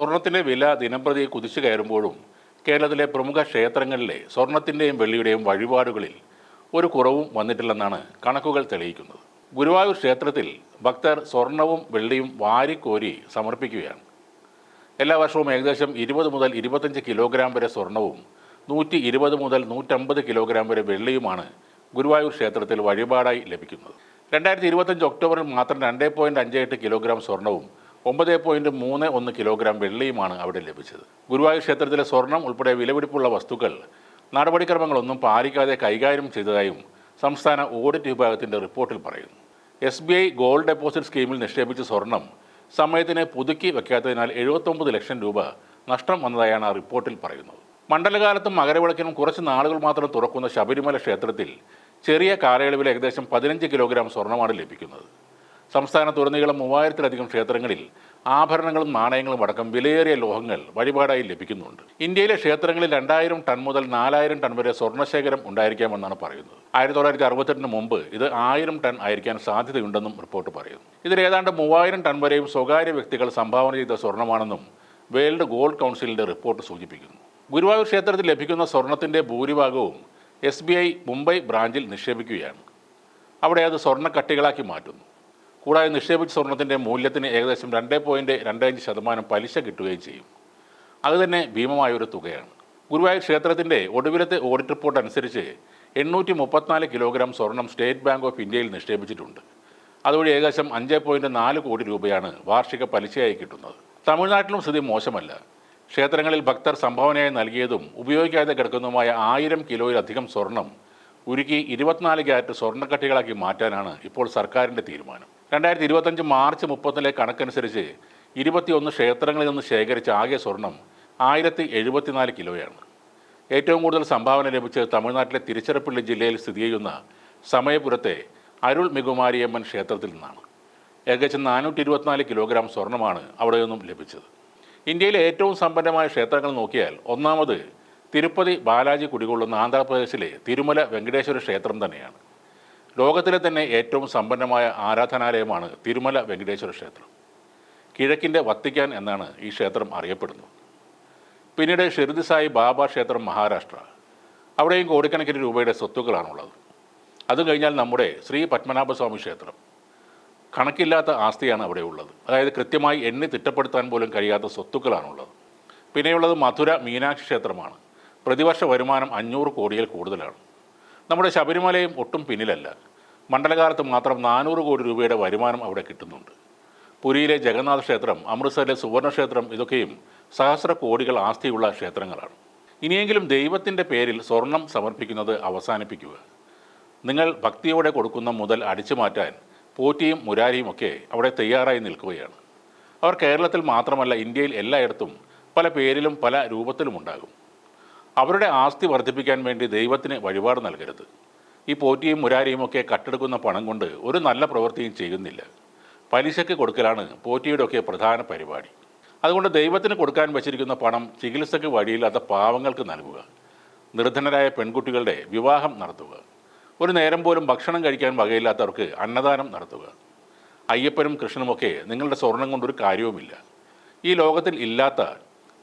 സ്വർണത്തിന്റെ വില ദിനംപ്രതി കുതിച്ചു കയറുമ്പോഴും കേരളത്തിലെ പ്രമുഖ ക്ഷേത്രങ്ങളിലെ സ്വർണത്തിന്റെയും വെള്ളിയുടെയും വഴിപാടുകളിൽ ഒരു കുറവും വന്നിട്ടില്ലെന്നാണ് കണക്കുകൾ തെളിയിക്കുന്നത്. ഗുരുവായൂർ ക്ഷേത്രത്തിൽ ഭക്തർ സ്വർണവും വെള്ളിയും വാരിക്കോരി സമർപ്പിക്കുകയാണ്. എല്ലാ വർഷവും ഏകദേശം ഇരുപത് മുതൽ ഇരുപത്തഞ്ച് കിലോഗ്രാം വരെ സ്വർണവും നൂറ്റി ഇരുപത് മുതൽ നൂറ്റമ്പത് കിലോഗ്രാം വരെ വെള്ളിയുമാണ് ഗുരുവായൂർ ക്ഷേത്രത്തിൽ വഴിപാടായി ലഭിക്കുന്നത്. രണ്ടായിരത്തി ഇരുപത്തഞ്ച് ഒക്ടോബറിൽ മാത്രം രണ്ട് പോയിന്റ് അഞ്ച് എട്ട് കിലോഗ്രാം സ്വർണവും ഒമ്പത് പോയിന്റ് മൂന്ന് ഒന്ന് കിലോഗ്രാം വെള്ളിയുമാണ് അവിടെ ലഭിച്ചത്. ഗുരുവായൂർ ക്ഷേത്രത്തിലെ സ്വർണം ഉൾപ്പെടെ വിലപിടിപ്പുള്ള വസ്തുക്കൾ നടപടിക്രമങ്ങളൊന്നും പാലിക്കാതെ കൈകാര്യം ചെയ്തതായും സംസ്ഥാന ഓഡിറ്റ് വിഭാഗത്തിന്റെ റിപ്പോർട്ടിൽ പറയുന്നു. S B I gold deposit സ്കീമിൽ നിക്ഷേപിച്ച സ്വർണം സമയത്തിന് പുതുക്കി വയ്ക്കാത്തതിനാൽ എഴുപത്തൊമ്പത് ലക്ഷം രൂപ നഷ്ടം വന്നതായാണ് ആ റിപ്പോർട്ടിൽ പറയുന്നത്. മണ്ഡലകാലത്തും മകരവിളക്കിനും കുറച്ച് നാളുകൾ മാത്രം തുറക്കുന്ന ശബരിമല ക്ഷേത്രത്തിൽ ചെറിയ കാലയളവിൽ ഏകദേശം പതിനഞ്ച് കിലോഗ്രാം സ്വർണമാണ് ലഭിക്കുന്നത്. സംസ്ഥാനത്തുടനീളം മൂവായിരത്തിലധികം ക്ഷേത്രങ്ങളിൽ ആഭരണങ്ങളും നാണയങ്ങളും അടക്കം വിലയേറിയ ലോഹങ്ങൾ വഴിപാടായി ലഭിക്കുന്നുണ്ട്. ഇന്ത്യയിലെ ക്ഷേത്രങ്ങളിൽ രണ്ടായിരം ടൺ മുതൽ നാലായിരം ടൺ വരെ സ്വർണശേഖരം ഉണ്ടായിരിക്കാമെന്നാണ് പറയുന്നത്. ആയിരത്തി തൊള്ളായിരത്തി അറുപത്തെട്ടിന് മുമ്പ് ഇത് ആയിരം ടൺ ആയിരിക്കാൻ സാധ്യതയുണ്ടെന്നും റിപ്പോർട്ട് പറയുന്നു. ഇതിൽ ഏതാണ്ട് മൂവായിരം ടൺ വരെയും സ്വകാര്യ വ്യക്തികൾ സംഭാവന ചെയ്ത സ്വർണമാണെന്നും വേൾഡ് ഗോൾഡ് കൗൺസിലിന്റെ റിപ്പോർട്ട് സൂചിപ്പിക്കുന്നു. ഗുരുവായൂർ ക്ഷേത്രത്തിൽ ലഭിക്കുന്ന സ്വർണത്തിന്റെ ഭൂരിഭാഗവും എസ് ബി ഐ മുംബൈ ബ്രാഞ്ചിൽ നിക്ഷേപിക്കുകയാണ്. അവിടെ അത് സ്വർണക്കട്ടികളാക്കി മാറ്റുന്നു. കൂടാതെ നിക്ഷേപിച്ച സ്വർണത്തിന്റെ മൂല്യത്തിന് ഏകദേശം രണ്ട് പോയിന്റ് രണ്ട് അഞ്ച് ശതമാനം പലിശ കിട്ടുകയും ചെയ്യും. അതുതന്നെ ഭീമമായ ഒരു തുകയാണ്. ഗുരുവായൂർ ക്ഷേത്രത്തിന്റെ ഒടുവിലത്തെ ഓഡിറ്റ് റിപ്പോർട്ട് അനുസരിച്ച് എണ്ണൂറ്റി മുപ്പത്തിനാല് കിലോഗ്രാം സ്വർണം സ്റ്റേറ്റ് ബാങ്ക് ഓഫ് ഇന്ത്യയിൽ നിക്ഷേപിച്ചിട്ടുണ്ട്. അതുവഴി ഏകദേശം അഞ്ച് പോയിന്റ് നാല് കോടി രൂപയാണ് വാർഷിക പലിശയായി കിട്ടുന്നത്. തമിഴ്നാട്ടിലും സ്ഥിതി മോശമല്ല. ക്ഷേത്രങ്ങളിൽ ഭക്തർ സംഭാവനയായി നൽകിയതും ഉപയോഗിക്കാതെ കിടക്കുന്നതുമായ ആയിരം കിലോയിലധികം സ്വർണം ഉരുക്കി ഇരുപത്തിനാല് ക്യാരറ്റ് സ്വർണക്കട്ടികളാക്കി മാറ്റാനാണ് ഇപ്പോൾ സർക്കാരിന്റെ തീരുമാനം. രണ്ടായിരത്തി ഇരുപത്തഞ്ച് മാർച്ച് മുപ്പത്തിലെ കണക്കനുസരിച്ച് ഇരുപത്തിയൊന്ന് ക്ഷേത്രങ്ങളിൽ നിന്ന് ശേഖരിച്ച ആകെ സ്വർണം ആയിരത്തി എഴുപത്തിനാല് കിലോയാണ്. ഏറ്റവും കൂടുതൽ സംഭാവന ലഭിച്ചത് തമിഴ്നാട്ടിലെ തിരുച്ചിറപ്പള്ളി ജില്ലയിൽ സ്ഥിതി ചെയ്യുന്ന സമയപുരത്തെ അരുൾ മികുമാരിയമ്മൻ ക്ഷേത്രത്തിൽ നിന്നാണ്. ഏകദേശം നാനൂറ്റി ഇരുപത്തിനാല് കിലോഗ്രാം സ്വർണമാണ് അവിടെ നിന്നും ലഭിച്ചത്. ഇന്ത്യയിലെ ഏറ്റവും സമ്പന്നമായ ക്ഷേത്രങ്ങൾ നോക്കിയാൽ ഒന്നാമത് തിരുപ്പതി ബാലാജി കുടികൊള്ളുന്ന ആന്ധ്രാപ്രദേശിലെ തിരുമല വെങ്കടേശ്വര ക്ഷേത്രം തന്നെയാണ്. ലോകത്തിലെ തന്നെ ഏറ്റവും സമ്പന്നമായ ആരാധനാലയമാണ് തിരുമല വെങ്കടേശ്വര ക്ഷേത്രം. കിഴക്കിന്റെ വത്തിക്കാൻ എന്നാണ് ഈ ക്ഷേത്രം അറിയപ്പെടുന്നത്. പിന്നീട് ഷിർദി ബാബ ക്ഷേത്രം മഹാരാഷ്ട്ര. അവിടെയും കോടിക്കണക്കിന് രൂപയുടെ സ്വത്തുക്കളാണുള്ളത്. അതും കഴിഞ്ഞാൽ നമ്മുടെ ശ്രീ പത്മനാഭസ്വാമി ക്ഷേത്രം. കണക്കില്ലാത്ത ആസ്തിയാണ് അവിടെ ഉള്ളത്. അതായത് കൃത്യമായി എണ്ണി തിട്ടപ്പെടുത്താൻ പോലും കഴിയാത്ത സ്വത്തുക്കളാണുള്ളത്. പിന്നെയുള്ളത് മധുര മീനാക്ഷി ക്ഷേത്രമാണ്. പ്രതിവർഷ വരുമാനം അഞ്ഞൂറ് കോടിയിൽ കൂടുതലാണ്. നമ്മുടെ ശബരിമലയും ഒട്ടും പിന്നിലല്ല. മണ്ഡലകാലത്ത് മാത്രം നാനൂറ് കോടി രൂപയുടെ വരുമാനം അവിടെ കിട്ടുന്നുണ്ട്. പുരിയിലെ ജഗന്നാഥ ക്ഷേത്രം അമൃത്സറിലെ സുവർണക്ഷേത്രം ഇതൊക്കെയും സഹസ്ര കോടികൾ ആസ്തിയുള്ള ക്ഷേത്രങ്ങളാണ്. ഇനിയെങ്കിലും ദൈവത്തിന്റെ പേരിൽ സ്വർണം സമർപ്പിക്കുന്നത് അവസാനിപ്പിക്കുക. നിങ്ങൾ ഭക്തിയോടെ കൊടുക്കുന്ന മുതൽ അടിച്ചു മാറ്റാൻ പോറ്റിയും മുരാരിയും ഒക്കെ അവിടെ തയ്യാറായി നിൽക്കുകയാണ്. അവർ കേരളത്തിൽ മാത്രമല്ല ഇന്ത്യയിൽ എല്ലായിടത്തും പല പേരിലും പല രൂപത്തിലും ഉണ്ടാകും. അവരുടെ ആസ്തി വർദ്ധിപ്പിക്കാൻ വേണ്ടി ദൈവത്തിന് വഴിപാട് നൽകരുത്. ഈ പോറ്റിയും മുരാരിയും ഒക്കെ കട്ടെടുക്കുന്ന പണം കൊണ്ട് ഒരു നല്ല പ്രവൃത്തിയും ചെയ്യുന്നില്ല. പലിശയ്ക്ക് കൊടുക്കലാണ് പോറ്റിയുടെ ഒക്കെ പ്രധാന പരിപാടി. അതുകൊണ്ട് ദൈവത്തിന് കൊടുക്കാൻ വച്ചിരിക്കുന്ന പണം ചികിത്സയ്ക്ക് വഴിയില്ലാത്ത പാവങ്ങൾക്ക് നൽകുക. നിർധനരായ പെൺകുട്ടികളുടെ വിവാഹം നടത്തുക. ഒരു നേരം പോലും ഭക്ഷണം കഴിക്കാൻ വകയില്ലാത്തവർക്ക് അന്നദാനം നടത്തുക. അയ്യപ്പനും കൃഷ്ണനുമൊക്കെ നിങ്ങളുടെ സ്വർണം കൊണ്ടൊരു കാര്യവുമില്ല. ഈ ലോകത്തിൽ ഇല്ലാത്ത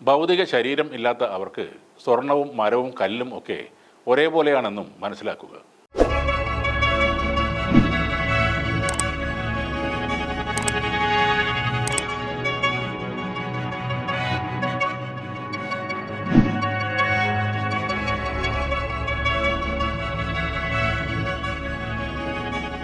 ഭൗതിക ശരീരം ഇല്ലാത്ത അവർക്ക് സ്വർണവും മരവും കല്ലും ഒക്കെ ഒരേപോലെയാണെന്നും മനസ്സിലാക്കുക.